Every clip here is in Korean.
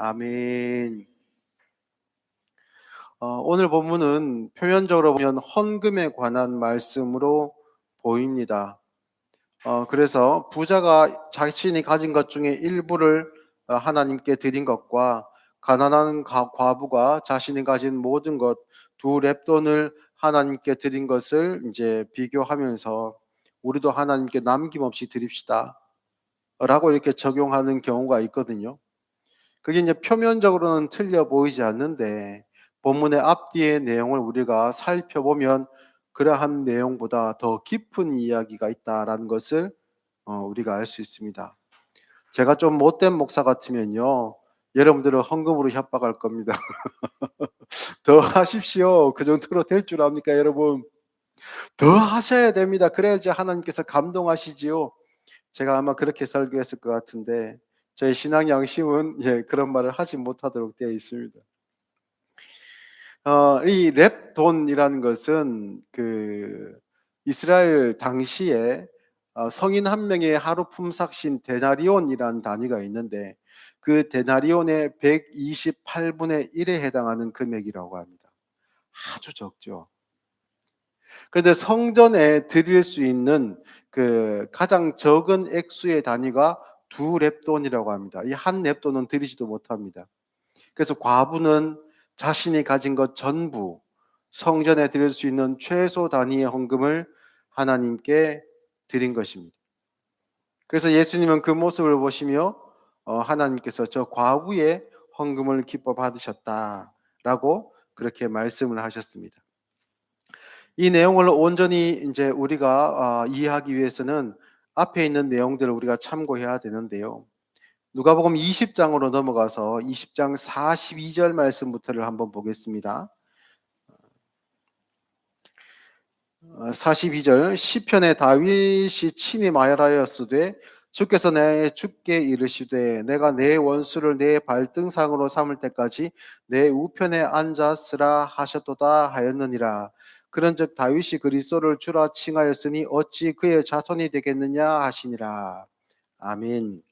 아멘. 어, 오늘 본문은 표면적으로 보면 헌금에 관한 말씀으로 보입니다. 어, 그래서 부자가 자신이 가진 것 중에 일부를 어, 하나님께 드린 것과 가난한 가- 과부가 자신이 가진 모든 것 두 랩돈을 하나님께 드린 것을 이제 비교하면서 우리도 하나님께 남김없이 드립시다. 라고 이렇게 적용하는 경우가 있거든요. 그게 이제 표면적으로는 틀려 보이지 않는데 본문의 앞뒤의 내용을 우리가 살펴보면 그러한 내용보다 더 깊은 이야기가 있다라는 것을 어, 우리가 알 수 있습니다. 제가 좀 못된 목사 같으면요. 여러분들을 헌금으로 협박할 겁니다. 더 하십시오. 그 정도로 될 줄 압니까, 여러분? 더 하셔야 됩니다. 그래야지 하나님께서 감동하시지요. 제가 아마 그렇게 설교했을 것 같은데 저희 신앙 양심은 예, 그런 말을 하지 못하도록 되어 있습니다. 어, 이 랩돈이라는 것은 그 이스라엘 당시에 어, 성인 한 명의 하루 품삯인 데나리온이라는 단위가 있는데 그 데나리온의 128분의 1에 해당하는 금액이라고 합니다. 아주 적죠. 그런데 성전에 드릴 수 있는 그 가장 적은 액수의 단위가 두 랩돈이라고 합니다. 이 한 랩돈은 드리지도 못합니다. 그래서 과부는 자신이 가진 것 전부 성전에 드릴 수 있는 최소 단위의 헌금을 하나님께 드린 것입니다. 그래서 예수님은 그 모습을 보시며 어, 하나님께서 저 과부의 헌금을 기뻐 받으셨다라고 그렇게 말씀을 하셨습니다. 이 내용을 온전히 이제 우리가 어, 이해하기 위해서는 앞에 있는 내용들을 우리가 참고해야 되는데요. 누가복음 20장으로 넘어가서 20장 42절 말씀부터를 한번 보겠습니다. 42절 시편에 다윗이 친히 말하였으되 주께서 내 주께 이르시되 내가 내 원수를 내 발등상으로 삼을 때까지 내 우편에 앉았으라 하셨도다 하였느니라 그런즉 다윗이 그리스도를 주라 칭하였으니 어찌 그의 자손이 되겠느냐 하시니라 아멘.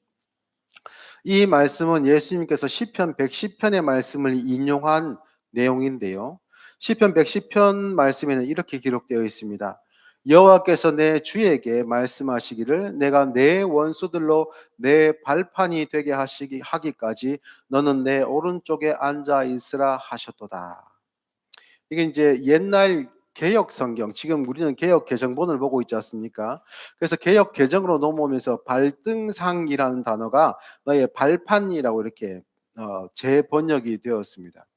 이 말씀은 예수님께서 시편 110편의 말씀을 인용한 내용인데요. 시편 110편 말씀에는 이렇게 기록되어 있습니다. 여호와께서 내 주에게 말씀하시기를 내가 내 원수들로 내 발판이 되게 하시기 하기까지 너는 내 오른쪽에 앉아 있으라 하셨도다. 이게 이제 옛날 개혁 성경, 지금 우리는 개혁 개정본을 보고 있지 않습니까? 그래서 개혁 개정으로 넘어오면서 발등상이라는 단어가 너의 발판이라고 이렇게 어, 재번역이 되었습니다.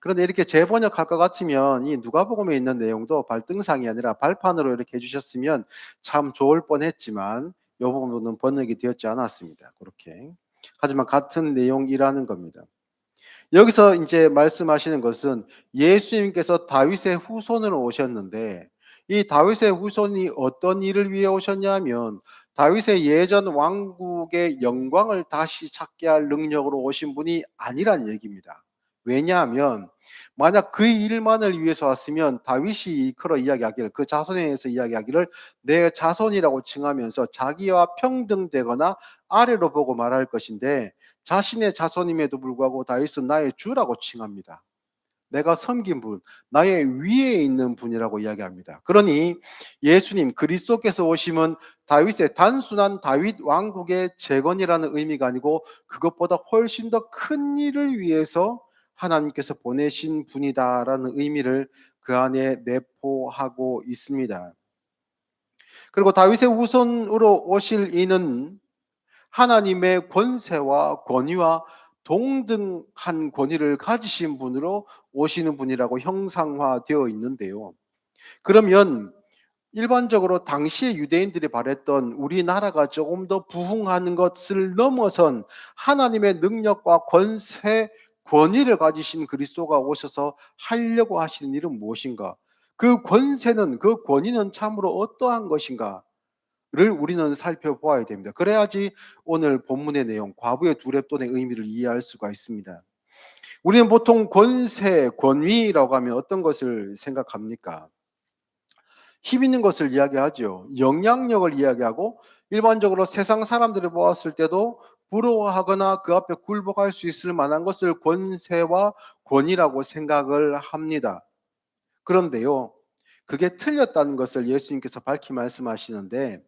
그런데 이렇게 재번역할 것 같으면 이 누가복음에 있는 내용도 발등상이 아니라 발판으로 이렇게 해주셨으면 참 좋을 뻔했지만 이 부분은 번역이 되었지 않았습니다. 그렇게 하지만 같은 내용이라는 겁니다. 여기서 이제 말씀하시는 것은 예수님께서 다윗의 후손으로 오셨는데 이 다윗의 후손이 어떤 일을 위해 오셨냐면 다윗의 예전 왕국의 영광을 다시 찾게 할 능력으로 오신 분이 아니란 얘기입니다. 왜냐하면 만약 그 일만을 위해서 왔으면 다윗이 이끌어 이야기하기를 그 자손에 의해서 이야기하기를 내 자손이라고 칭하면서 자기와 평등되거나 아래로 보고 말할 것인데 자신의 자손임에도 불구하고 다윗은 나의 주라고 칭합니다. 내가 섬긴 분, 나의 위에 있는 분이라고 이야기합니다. 그러니 예수님 그리스도께서 오심은 다윗의 단순한 다윗 왕국의 재건이라는 의미가 아니고 그것보다 훨씬 더 큰 일을 위해서 하나님께서 보내신 분이다라는 의미를 그 안에 내포하고 있습니다. 그리고 다윗의 후손으로 오실 이는 하나님의 권세와 권위와 동등한 권위를 가지신 분으로 오시는 분이라고 형상화되어 있는데요. 그러면 일반적으로 당시의 유대인들이 바랬던 우리나라가 조금 더 부흥하는 것을 넘어선 하나님의 능력과 권세, 권위를 가지신 그리스도가 오셔서 하려고 하시는 일은 무엇인가? 그 권세는, 그 권위는 참으로 어떠한 것인가? 를 우리는 살펴보아야 됩니다. 그래야지 오늘 본문의 내용, 과부의 두랩돈의 의미를 이해할 수가 있습니다. 우리는 보통 권세, 권위라고 하면 어떤 것을 생각합니까? 힘 있는 것을 이야기하죠. 영향력을 이야기하고 일반적으로 세상 사람들을 보았을 때도 부러워하거나 그 앞에 굴복할 수 있을 만한 것을 권세와 권위라고 생각을 합니다. 그런데요, 그게 틀렸다는 것을 예수님께서 밝히 말씀하시는데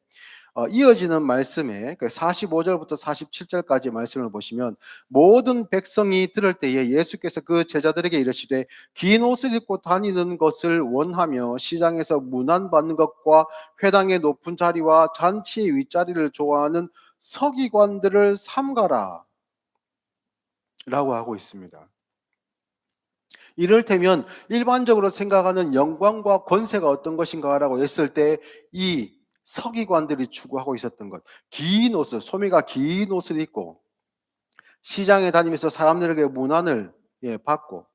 어, 이어지는 말씀에 45절부터 47절까지 말씀을 보시면 모든 백성이 들을 때에 예수께서 그 제자들에게 이르시되 긴 옷을 입고 다니는 것을 원하며 시장에서 문안받는 것과 회당의 높은 자리와 잔치의 윗자리를 좋아하는 서기관들을 삼가라 라고 하고 있습니다. 이를테면 일반적으로 생각하는 영광과 권세가 어떤 것인가라고 했을 때 이 서기관들이 추구하고 있었던 것. 긴 옷을, 소매가 긴 옷을 입고 시장에 다니면서 사람들에게 문안을 예, 받고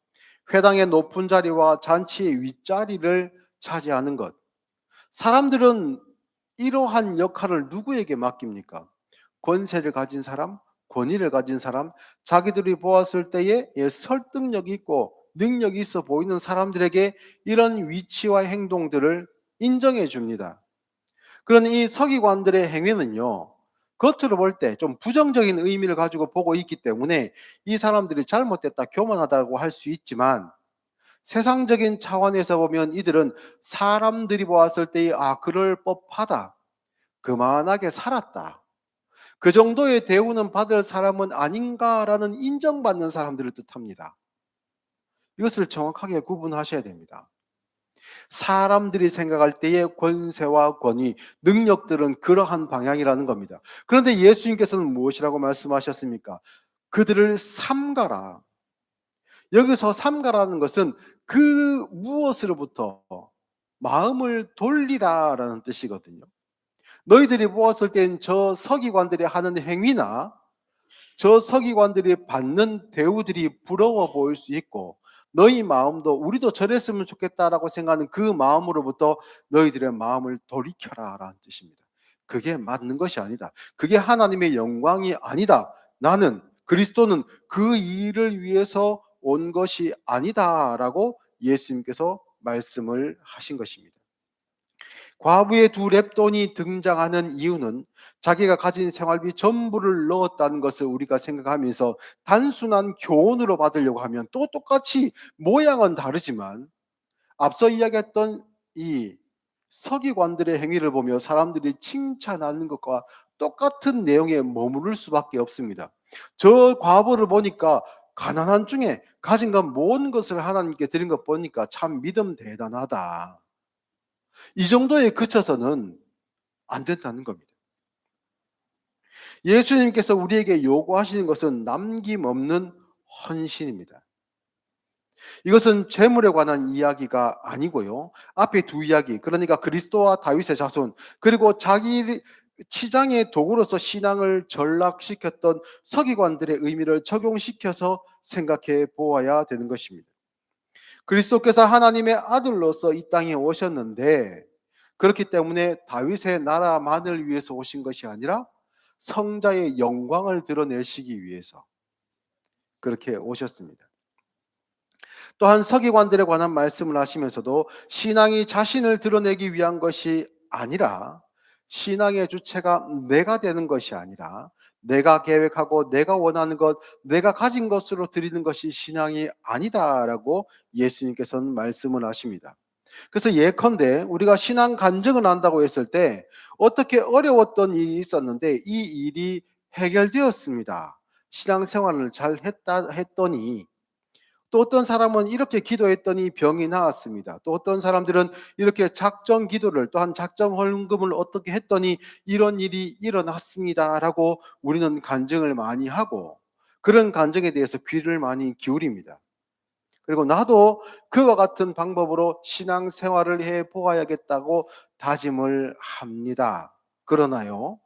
회당의 높은 자리와 잔치의 윗자리를 차지하는 것. 사람들은 이러한 역할을 누구에게 맡깁니까? 권세를 가진 사람, 권위를 가진 사람, 자기들이 보았을 때에 예, 설득력 있고 능력이 있어 보이는 사람들에게 이런 위치와 행동들을 인정해 줍니다. 그런 이 서기관들의 행위는요, 겉으로 볼 때 좀 부정적인 의미를 가지고 보고 있기 때문에 이 사람들이 잘못됐다, 교만하다고 할 수 있지만 세상적인 차원에서 보면 이들은 사람들이 보았을 때, 아, 그럴 법하다. 그만하게 살았다. 그 정도의 대우는 받을 사람은 아닌가라는 인정받는 사람들을 뜻합니다. 이것을 정확하게 구분하셔야 됩니다. 사람들이 생각할 때의 권세와 권위, 능력들은 그러한 방향이라는 겁니다. 그런데 예수님께서는 무엇이라고 말씀하셨습니까? 그들을 삼가라. 여기서 삼가라는 것은 그 무엇으로부터 마음을 돌리라라는 뜻이거든요. 너희들이 보았을 땐 저 서기관들이 하는 행위나 저 서기관들이 받는 대우들이 부러워 보일 수 있고 너희 마음도 우리도 저랬으면 좋겠다라고 생각하는 그 마음으로부터 너희들의 마음을 돌이켜라라는 뜻입니다. 그게 맞는 것이 아니다. 그게 하나님의 영광이 아니다. 나는 그리스도는 그 일을 위해서 온 것이 아니다라고 예수님께서 말씀을 하신 것입니다. 과부의 두 랩돈이 등장하는 이유는 자기가 가진 생활비 전부를 넣었다는 것을 우리가 생각하면서 단순한 교훈으로 받으려고 하면 또 똑같이 모양은 다르지만 앞서 이야기했던 이 서기관들의 행위를 보며 사람들이 칭찬하는 것과 똑같은 내용에 머무를 수밖에 없습니다. 저 과부를 보니까 가난한 중에 가진 것 모든 것을 하나님께 드린 것 보니까 참 믿음 대단하다. 이 정도에 그쳐서는 안 된다는 겁니다. 예수님께서 우리에게 요구하시는 것은 남김없는 헌신입니다. 이것은 재물에 관한 이야기가 아니고요. 앞에 두 이야기, 그러니까 그리스도와 다윗의 자손, 그리고 자기 치장의 도구로서 신앙을 전락시켰던 서기관들의 의미를 적용시켜서 생각해 보아야 되는 것입니다. 그리스도께서 하나님의 아들로서 이 땅에 오셨는데 그렇기 때문에 다윗의 나라만을 위해서 오신 것이 아니라 성자의 영광을 드러내시기 위해서 그렇게 오셨습니다. 또한 서기관들에 관한 말씀을 하시면서도 신앙이 자신을 드러내기 위한 것이 아니라 신앙의 주체가 내가 되는 것이 아니라 내가 계획하고 내가 원하는 것, 내가 가진 것으로 드리는 것이 신앙이 아니다라고 예수님께서는 말씀을 하십니다. 그래서 예컨대 우리가 신앙 간증을 한다고 했을 때 어떻게 어려웠던 일이 있었는데 이 일이 해결되었습니다. 신앙 생활을 잘 했다 했더니 또 어떤 사람은 이렇게 기도했더니 병이 나았습니다. 또 어떤 사람들은 이렇게 작정 기도를 또한 작정 헌금을 어떻게 했더니 이런 일이 일어났습니다라고 우리는 간증을 많이 하고 그런 간증에 대해서 귀를 많이 기울입니다. 그리고 나도 그와 같은 방법으로 신앙 생활을 해 보아야겠다고 다짐을 합니다. 그러나요.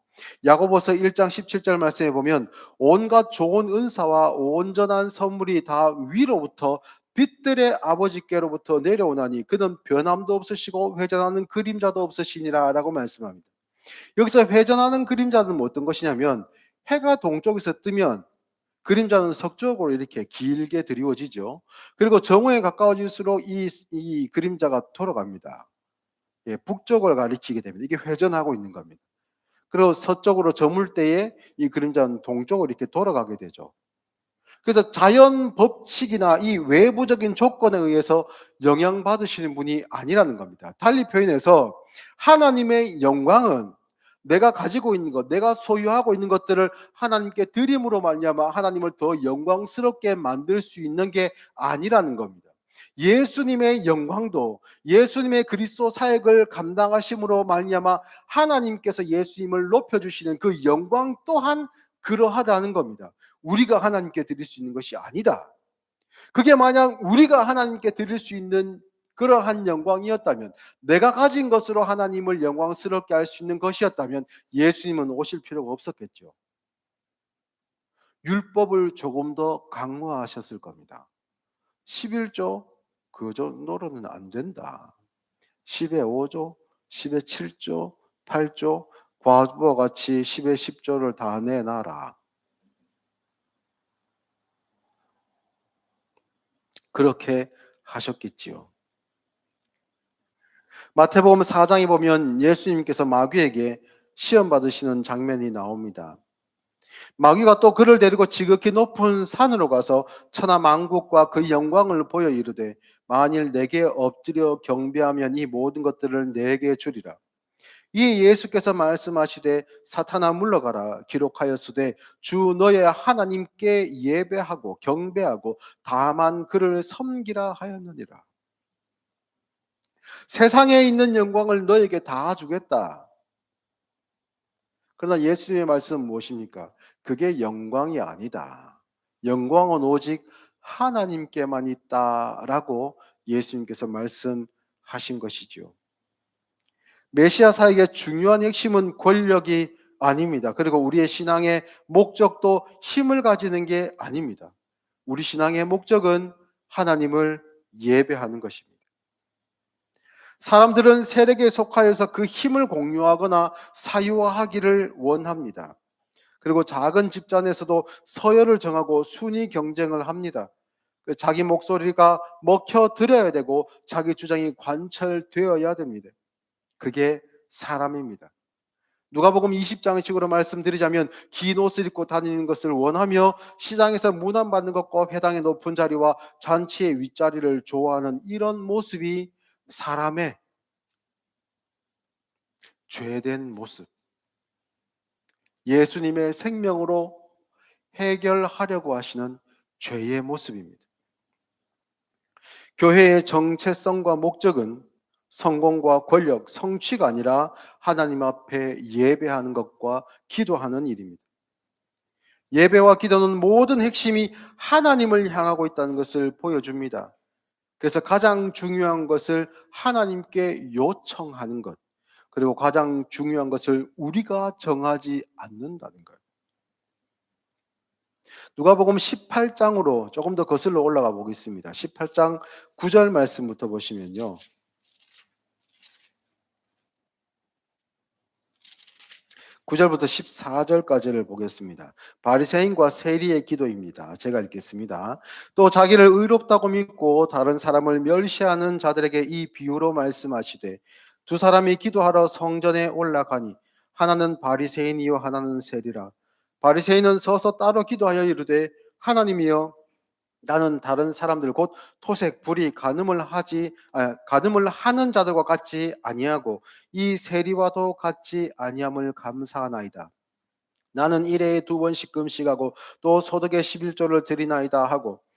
야고보서 1장 17절 말씀에 보면 온갖 좋은 은사와 온전한 선물이 다 위로부터 빛들의 아버지께로부터 내려오나니 그는 변함도 없으시고 회전하는 그림자도 없으시니라라고 말씀합니다. 여기서 회전하는 그림자는 뭐 어떤 것이냐면 해가 동쪽에서 뜨면 그림자는 서쪽으로 이렇게 길게 드리워지죠. 그리고 정오에 가까워질수록 이, 이 그림자가 돌아갑니다. 예, 북쪽을 가리키게 됩니다. 이게 회전하고 있는 겁니다. 그리고 서쪽으로 저물 때에 이 그림자는 동쪽으로 이렇게 돌아가게 되죠. 그래서 자연 법칙이나 이 외부적인 조건에 의해서 영향받으시는 분이 아니라는 겁니다. 달리 표현해서 하나님의 영광은 내가 가지고 있는 것, 내가 소유하고 있는 것들을 하나님께 드림으로 말미암아 하나님을 더 영광스럽게 만들 수 있는 게 아니라는 겁니다. 예수님의 영광도 예수님의 그리스도 사역을 감당하심으로 말미암아 하나님께서 예수님을 높여 주시는 그 영광 또한 그러하다는 겁니다. 우리가 하나님께 드릴 수 있는 것이 아니다. 그게 만약 우리가 하나님께 드릴 수 있는 그러한 영광이었다면 내가 가진 것으로 하나님을 영광스럽게 할 수 있는 것이었다면 예수님은 오실 필요가 없었겠죠. 율법을 조금 더 강화하셨을 겁니다. 11조 그 정도로는 안 된다. 10의 5조, 10의 7조, 8조 과부와 같이 10의 10조를 다 내놔라. 그렇게 하셨겠지요. 마태복음 4장에 보면 예수님께서 마귀에게 시험 받으시는 장면이 나옵니다. 마귀가 또 그를 데리고 지극히 높은 산으로 가서 천하 만국과 그 영광을 보여 이르되 만일 내게 엎드려 경배하면 이 모든 것들을 내게 주리라. 이 예수께서 말씀하시되 사탄아 물러가라 기록하였으되 주 너의 하나님께 예배하고 경배하고 다만 그를 섬기라 하였느니라. 세상에 있는 영광을 너에게 다 주겠다. 그러나 예수님의 말씀은 무엇입니까? 그게 영광이 아니다. 영광은 오직 하나님께만 있다라고 예수님께서 말씀하신 것이죠. 메시아 사역의 중요한 핵심은 권력이 아닙니다. 그리고 우리의 신앙의 목적도 힘을 가지는 게 아닙니다. 우리 신앙의 목적은 하나님을 예배하는 것입니다. 사람들은 세력에 속하여서 그 힘을 공유하거나 사유화하기를 원합니다. 그리고 작은 집단에서도 서열을 정하고 순위 경쟁을 합니다. 그 자기 목소리가 먹혀 들어야 되고 자기 주장이 관철되어야 됩니다. 그게 사람입니다. 누가복음 20장식으로 말씀드리자면 긴 옷을 입고 다니는 것을 원하며 시장에서 문안받는 것과 회당의 높은 자리와 잔치의 윗자리를 좋아하는 이런 모습이 사람의 죄된 모습. 예수님의 생명으로 해결하려고 하시는 죄의 모습입니다. 교회의 정체성과 목적은 성공과 권력, 성취가 아니라 하나님 앞에 예배하는 것과 기도하는 일입니다. 예배와 기도는 모든 핵심이 하나님을 향하고 있다는 것을 보여줍니다. 그래서 가장 중요한 것을 하나님께 요청하는 것, 그리고 가장 중요한 것을 우리가 정하지 않는다는 것. 누가복음 18장으로 조금 더 거슬러 올라가 보겠습니다. 18장 9절 말씀부터 보시면요. 9절부터 14절까지를 보겠습니다. 바리새인과 세리의 기도입니다. 제가 읽겠습니다. 또 자기를 의롭다고 믿고 다른 사람을 멸시하는 자들에게 이 비유로 말씀하시되 두 사람이 기도하러 성전에 올라가니 하나는 바리새인이요 하나는 세리라. 바리새인은 서서 따로 기도하여 이르되 하나님이여 나는 다른 사람들 곧 토색 불이 간음을 하지 아, 간음을 하는 자들과 같이 아니하고 이 세리와도 같이 아니함을 감사하나이다. 나는 일에 두 번씩 금식하고 또 소득의 11조를 드리나이다 하고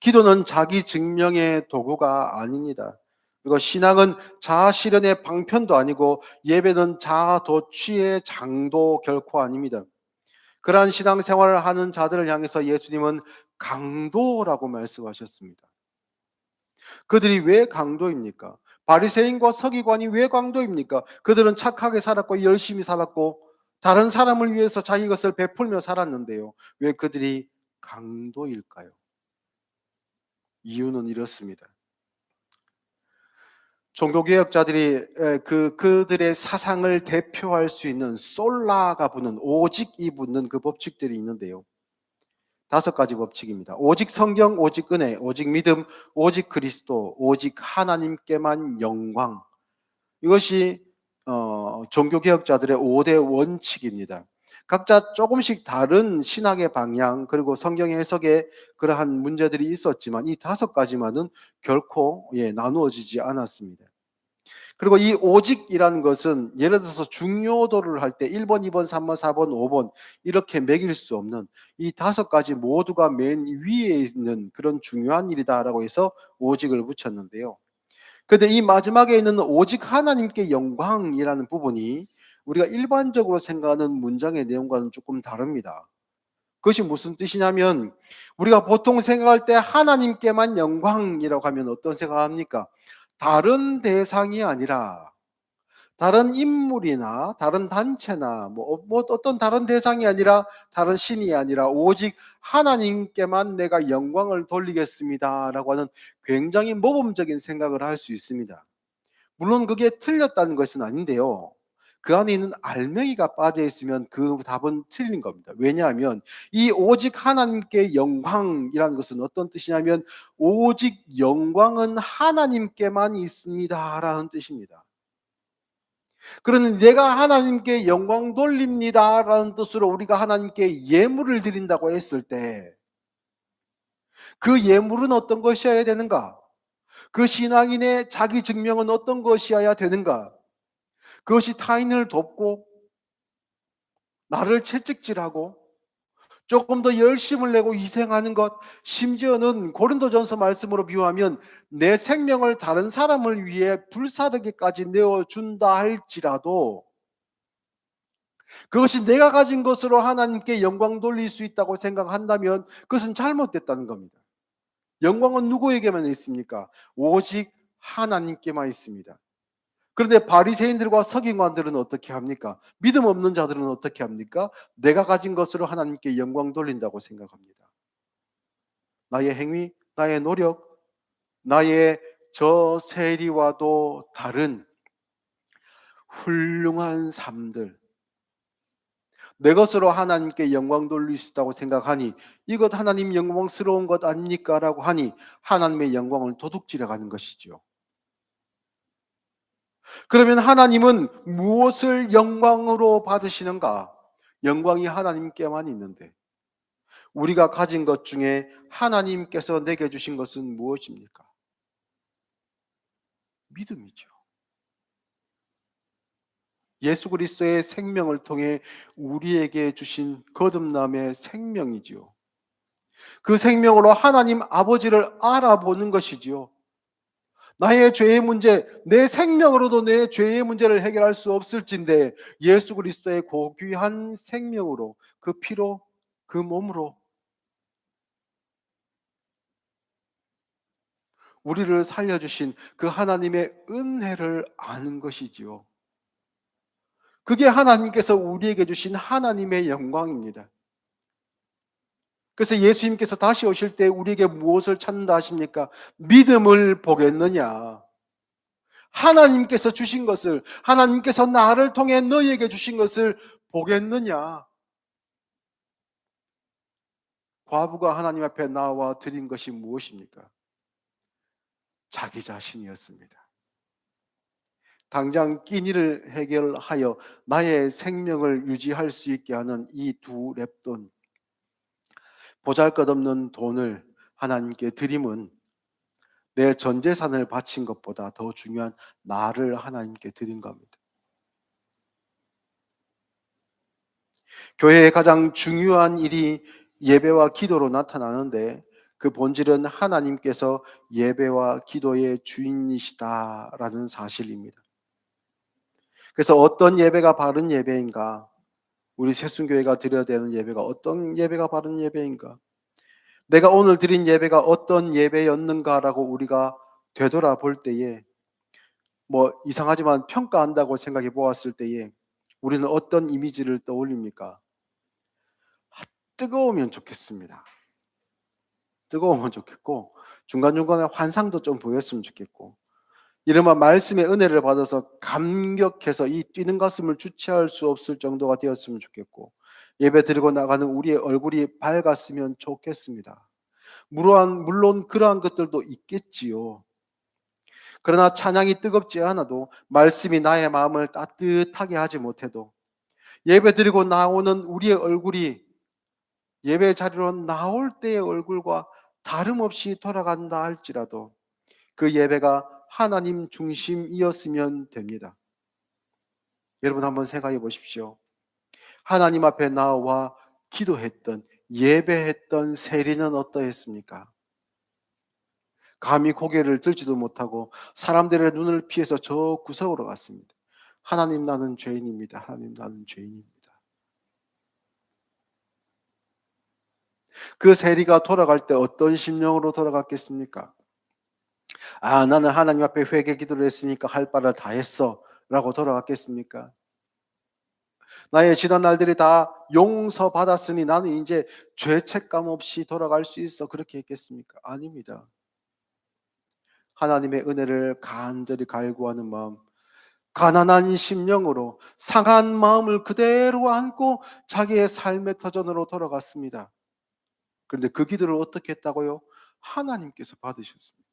기도는 자기 증명의 도구가 아닙니다. 그리고 신앙은 자아 실현의 방편도 아니고 예배는 자아 도취의 장도 결코 아닙니다. 그러한 신앙 생활을 하는 자들을 향해서 예수님은 강도라고 말씀하셨습니다. 그들이 왜 강도입니까? 바리새인과 서기관이 왜 강도입니까? 그들은 착하게 살았고 열심히 살았고 다른 사람을 위해서 자기 것을 베풀며 살았는데요. 왜 그들이 강도일까요? 이유는 이렇습니다. 종교개혁자들이 에, 그 그들의 사상을 대표할 수 있는 솔라가 붙는 오직 이 붙는 그 법칙들이 있는데요. 다섯 가지 법칙입니다. 오직 성경, 오직 은혜, 오직 믿음, 오직 그리스도, 오직 하나님께만 영광. 이것이 어, 종교개혁자들의 5대 원칙입니다. 각자 조금씩 다른 신학의 방향 그리고 성경 해석에 그러한 문제들이 있었지만 이 다섯 가지만은 결코 예, 나누어지지 않았습니다. 그리고 이 오직이라는 것은 예를 들어서 중요도를 할 때 1번, 2번, 3번, 4번, 5번 이렇게 매길 수 없는 이 다섯 가지 모두가 맨 위에 있는 그런 중요한 일이다라고 해서 오직을 붙였는데요. 그런데 이 마지막에 있는 오직 하나님께 영광이라는 부분이 우리가 일반적으로 생각하는 문장의 내용과는 조금 다릅니다. 그것이 무슨 뜻이냐면 우리가 보통 생각할 때 하나님께만 영광이라고 하면 어떤 생각합니까? 다른 대상이 아니라 다른 인물이나 다른 단체나 뭐, 뭐 어떤 다른 대상이 아니라 다른 신이 아니라 오직 하나님께만 내가 영광을 돌리겠습니다라고 하는 굉장히 모범적인 생각을 할 수 있습니다. 물론 그게 틀렸다는 것은 아닌데요. 그 안에 있는 알맹이가 빠져 있으면 그 답은 틀린 겁니다. 왜냐하면 이 오직 하나님께 영광이라는 것은 어떤 뜻이냐면 오직 영광은 하나님께만 있습니다라는 뜻입니다. 그러는 내가 하나님께 영광 돌립니다라는 뜻으로 우리가 하나님께 예물을 드린다고 했을 때 그 예물은 어떤 것이어야 되는가? 그 신앙인의 자기 증명은 어떤 것이어야 되는가? 그것이 타인을 돕고 나를 채찍질하고 조금 더 열심을 내고 희생하는 것, 심지어는 고린도전서 말씀으로 비유하면 내 생명을 다른 사람을 위해 불사르게까지 내어 준다 할지라도 그것이 내가 가진 것으로 하나님께 영광 돌릴 수 있다고 생각한다면 그것은 잘못됐다는 겁니다. 영광은 누구에게만 있습니까? 오직 하나님께만 있습니다. 그런데 바리새인들과 서기관들은 어떻게 합니까? 믿음 없는 자들은 어떻게 합니까? 내가 가진 것으로 하나님께 영광 돌린다고 생각합니다. 나의 행위, 나의 노력, 나의 저 세리와도 다른 훌륭한 삶들, 내 것으로 하나님께 영광 돌릴 수 있다고 생각하니 이것 하나님 영광스러운 것 아닙니까? 라고 하니 하나님의 영광을 도둑질해 가는 것이지요. 그러면 하나님은 무엇을 영광으로 받으시는가? 영광이 하나님께만 있는데 우리가 가진 것 중에 하나님께서 내게 주신 것은 무엇입니까? 믿음이죠. 예수 그리스도의 생명을 통해 우리에게 주신 거듭남의 생명이지요. 그 생명으로 하나님 아버지를 알아보는 것이지요. 나의 죄의 문제, 내 생명으로도 내 죄의 문제를 해결할 수 없을진데 예수 그리스도의 고귀한 생명으로 그 피로 그 몸으로 우리를 살려주신 그 하나님의 은혜를 아는 것이지요. 그게 하나님께서 우리에게 주신 하나님의 영광입니다. 그래서 예수님께서 다시 오실 때 우리에게 무엇을 찾는다 하십니까? 믿음을 보겠느냐? 하나님께서 주신 것을, 하나님께서 나를 통해 너희에게 주신 것을 보겠느냐? 과부가 하나님 앞에 나와 드린 것이 무엇입니까? 자기 자신이었습니다. 당장 끼니를 해결하여 나의 생명을 유지할 수 있게 하는 이 두 랩돈. 보잘 것 없는 돈을 하나님께 드림은 내 전 재산을 바친 것보다 더 중요한 나를 하나님께 드린 겁니다. 교회의 가장 중요한 일이 예배와 기도로 나타나는데 그 본질은 하나님께서 예배와 기도의 주인이시다라는 사실입니다. 그래서 어떤 예배가 바른 예배인가? 우리 새순교회가 드려야 되는 예배가 어떤 예배가 바른 예배인가? 내가 오늘 드린 예배가 어떤 예배였는가라고 우리가 되돌아볼 때에 뭐 이상하지만 평가한다고 생각해 보았을 때에 우리는 어떤 이미지를 떠올립니까? 아, 뜨거우면 좋겠습니다. 뜨거우면 좋겠고 중간중간에 환상도 좀 보였으면 좋겠고 이른바 말씀의 은혜를 받아서 감격해서 이 뛰는 가슴을 주체할 수 없을 정도가 되었으면 좋겠고 예배 드리고 나가는 우리의 얼굴이 밝았으면 좋겠습니다. 물론 물론 그러한 것들도 있겠지요. 그러나 찬양이 뜨겁지 않아도 말씀이 나의 마음을 따뜻하게 하지 못해도 예배 드리고 나오는 우리의 얼굴이 예배 자리로 나올 때의 얼굴과 다름없이 돌아간다 할지라도 그 예배가 하나님 중심이었으면 됩니다. 여러분 한번 생각해 보십시오. 하나님 앞에 나와 기도했던 예배했던 세리는 어떠했습니까? 감히 고개를 들지도 못하고 사람들의 눈을 피해서 저 구석으로 갔습니다. 하나님 나는 죄인입니다. 하나님 나는 죄인입니다. 그 세리가 돌아갈 때 어떤 심령으로 돌아갔겠습니까? 아, 나는 하나님 앞에 회개 기도를 했으니까 할 바를 다 했어. 라고 돌아갔겠습니까? 나의 지난 날들이 다 용서받았으니 나는 이제 죄책감 없이 돌아갈 수 있어. 그렇게 했겠습니까? 아닙니다. 하나님의 은혜를 간절히 갈구하는 마음, 가난한 심령으로 상한 마음을 그대로 안고 자기의 삶의 터전으로 돌아갔습니다. 그런데 그 기도를 어떻게 했다고요? 하나님께서 받으셨습니다.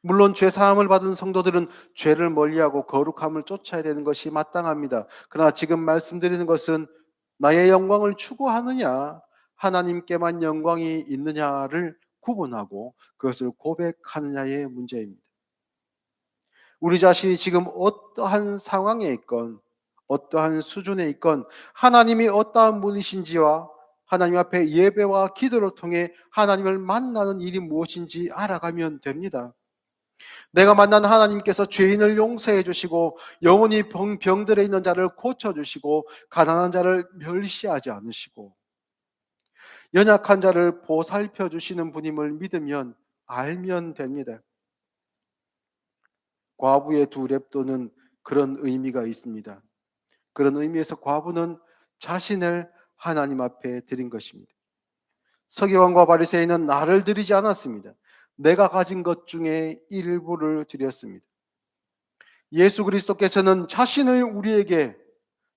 물론 죄 사함을 받은 성도들은 죄를 멀리하고 거룩함을 쫓아야 되는 것이 마땅합니다. 그러나 지금 말씀드리는 것은 나의 영광을 추구하느냐, 하나님께만 영광이 있느냐를 구분하고 그것을 고백하느냐의 문제입니다. 우리 자신이 지금 어떠한 상황에 있건 어떠한 수준에 있건 하나님이 어떠한 분이신지와 하나님 앞에 예배와 기도를 통해 하나님을 만나는 일이 무엇인지 알아가면 됩니다. 내가 만난 하나님께서 죄인을 용서해 주시고 영원히 병, 병들에 있는 자를 고쳐 주시고 가난한 자를 멸시하지 않으시고 연약한 자를 보살펴 주시는 분임을 믿으면 알면 됩니다. 과부의 두 랩도는 그런 의미가 있습니다. 그런 의미에서 과부는 자신을 하나님 앞에 드린 것입니다. 서기관과 바리새인은 나를 드리지 않았습니다. 내가 가진 것 중에 일부를 드렸습니다. 예수 그리스도께서는 자신을 우리에게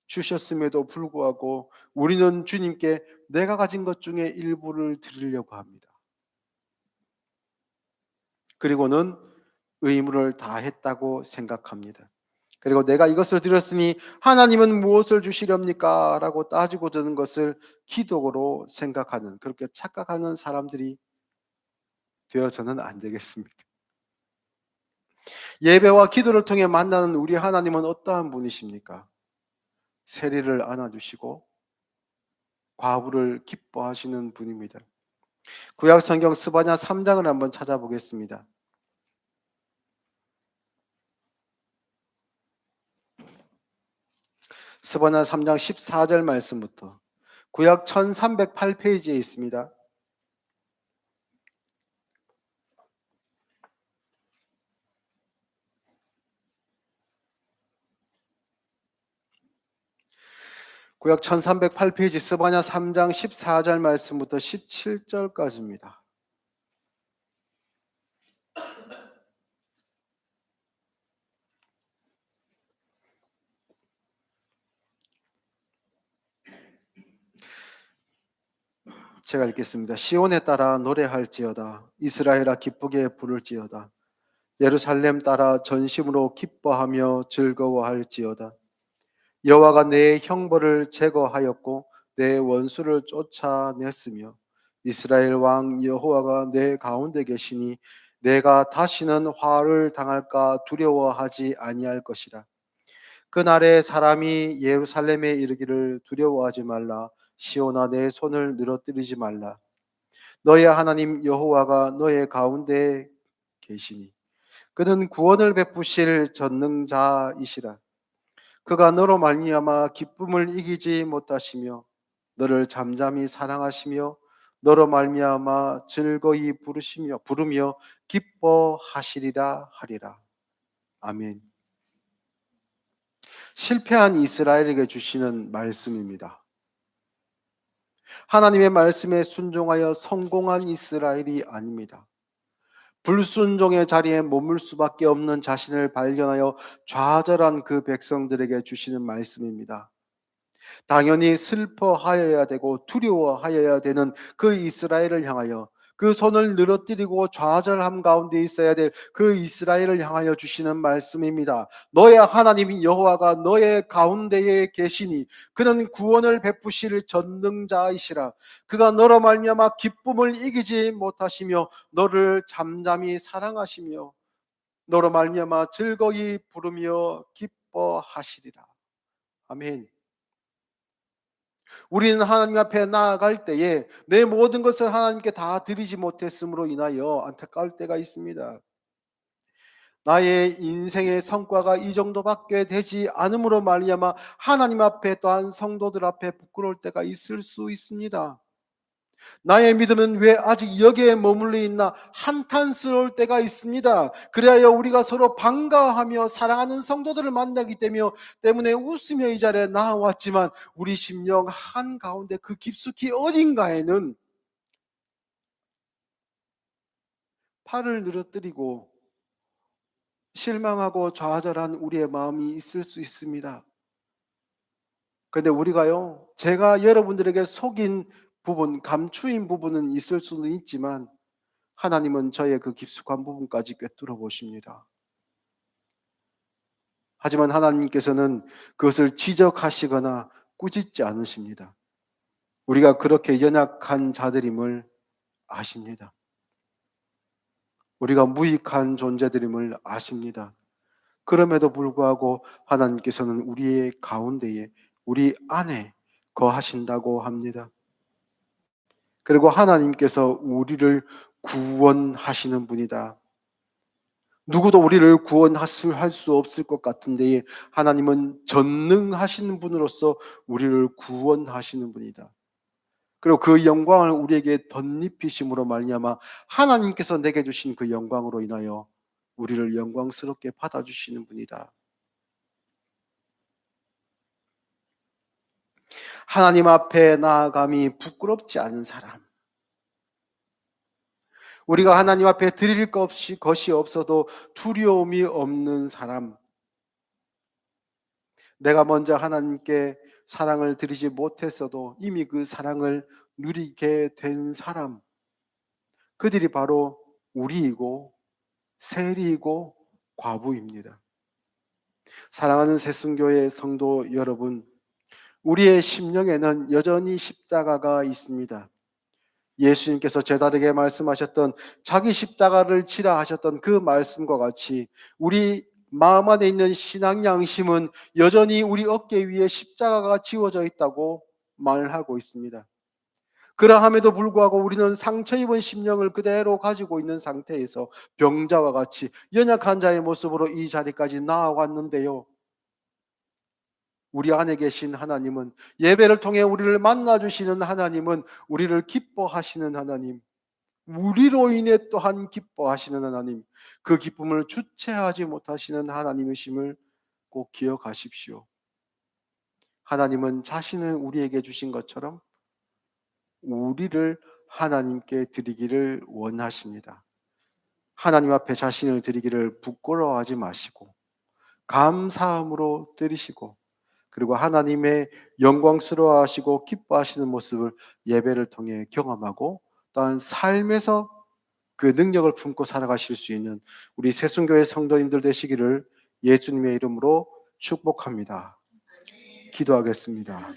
주셨음에도 불구하고 우리는 주님께 내가 가진 것 중에 일부를 드리려고 합니다. 그리고는 의무를 다 했다고 생각합니다. 그리고 내가 이것을 드렸으니 하나님은 무엇을 주시렵니까? 라고 따지고 드는 것을 기독으로 생각하는 그렇게 착각하는 사람들이 되어서는 안 되겠습니다. 예배와 기도를 통해 만나는 우리 하나님은 어떠한 분이십니까? 세리를 안아주시고 과부를 기뻐하시는 분입니다. 구약 성경 스바냐 3장을 한번 찾아보겠습니다. 스바냐 3장 14절 말씀부터 구약 1308페이지에 있습니다. 구약 1308페이지 스바냐 3장 14절 말씀부터 17절까지입니다. 제가 읽겠습니다. 시온에 따라 노래할지어다. 이스라엘아 기쁘게 부를지어다. 예루살렘 따라 전심으로 기뻐하며 즐거워할지어다. 여호와가 내 형벌을 제거하였고 내 원수를 쫓아냈으며 이스라엘 왕 여호와가 내 가운데 계시니 내가 다시는 화를 당할까 두려워하지 아니할 것이라. 그날에 사람이 예루살렘에 이르기를 두려워하지 말라. 시온아 내 손을 늘어뜨리지 말라. 너의 하나님 여호와가 너의 가운데 계시니 그는 구원을 베푸실 전능자이시라. 그가 너로 말미암아 기쁨을 이기지 못하시며 너를 잠잠히 사랑하시며 너로 말미암아 즐거이 부르시며 부르며 기뻐하시리라 하리라. 아멘. 실패한 이스라엘에게 주시는 말씀입니다. 하나님의 말씀에 순종하여 성공한 이스라엘이 아닙니다. 불순종의 자리에 머물 수밖에 없는 자신을 발견하여 좌절한 그 백성들에게 주시는 말씀입니다. 당연히 슬퍼하여야 되고 두려워하여야 되는 그 이스라엘을 향하여 그 손을 늘어뜨리고 좌절함 가운데 있어야 될 그 이스라엘을 향하여 주시는 말씀입니다. 너의 하나님 여호와가 너의 가운데에 계시니 그는 구원을 베푸실 전능자이시라. 그가 너로 말미암아 기쁨을 이기지 못하시며 너를 잠잠히 사랑하시며 너로 말미암아 즐거이 부르며 기뻐하시리라. 아멘. 우리는 하나님 앞에 나아갈 때에 내 모든 것을 하나님께 다 드리지 못했으므로 인하여 안타까울 때가 있습니다. 나의 인생의 성과가 이 정도밖에 되지 않음으로 말미암아 하나님 앞에 또한 성도들 앞에 부끄러울 때가 있을 수 있습니다. 나의 믿음은 왜 아직 여기에 머물러 있나 한탄스러울 때가 있습니다. 그래야 우리가 서로 반가워하며 사랑하는 성도들을 만나기 때문에, 웃으며 이 자리에 나왔지만 우리 심령 한 가운데 그 깊숙이 어딘가에는 팔을 늘어뜨리고 실망하고 좌절한 우리의 마음이 있을 수 있습니다. 그런데 우리가요, 제가 여러분들에게 속인 부분, 감추인 부분은 있을 수는 있지만 하나님은 저의 그 깊숙한 부분까지 꿰뚫어 보십니다. 하지만 하나님께서는 그것을 지적하시거나 꾸짖지 않으십니다. 우리가 그렇게 연약한 자들임을 아십니다. 우리가 무익한 존재들임을 아십니다. 그럼에도 불구하고 하나님께서는 우리의 가운데에 우리 안에 거하신다고 합니다. 그리고 하나님께서 우리를 구원하시는 분이다. 누구도 우리를 구원할 수 없을 것 같은데 하나님은 전능하시는 분으로서 우리를 구원하시는 분이다. 그리고 그 영광을 우리에게 덧입히심으로 말미암아 하나님께서 내게 주신 그 영광으로 인하여 우리를 영광스럽게 받아주시는 분이다. 하나님 앞에 나아감이 부끄럽지 않은 사람. 우리가 하나님 앞에 드릴 것 없이 것이 없어도 두려움이 없는 사람. 내가 먼저 하나님께 사랑을 드리지 못했어도 이미 그 사랑을 누리게 된 사람. 그들이 바로 우리이고 세리이고 과부입니다. 사랑하는 새순교의 성도 여러분, 우리의 심령에는 여전히 십자가가 있습니다. 예수님께서 제자에게 말씀하셨던 자기 십자가를 지라 하셨던 그 말씀과 같이 우리 마음 안에 있는 신앙 양심은 여전히 우리 어깨 위에 십자가가 지워져 있다고 말하고 있습니다. 그러함에도 불구하고 우리는 상처 입은 심령을 그대로 가지고 있는 상태에서 병자와 같이 연약한 자의 모습으로 이 자리까지 나아왔는데요. 우리 안에 계신 하나님은 예배를 통해 우리를 만나 주시는 하나님은 우리를 기뻐하시는 하나님. 우리로 인해 또한 기뻐하시는 하나님. 그 기쁨을 주체하지 못하시는 하나님이심을 꼭 기억하십시오. 하나님은 자신을 우리에게 주신 것처럼 우리를 하나님께 드리기를 원하십니다. 하나님 앞에 자신을 드리기를 부끄러워하지 마시고 감사함으로 드리시고 그리고 하나님의 영광스러워하시고 기뻐하시는 모습을 예배를 통해 경험하고 또한 삶에서 그 능력을 품고 살아가실 수 있는 우리 새순교회 성도님들 되시기를 예수님의 이름으로 축복합니다. 기도하겠습니다.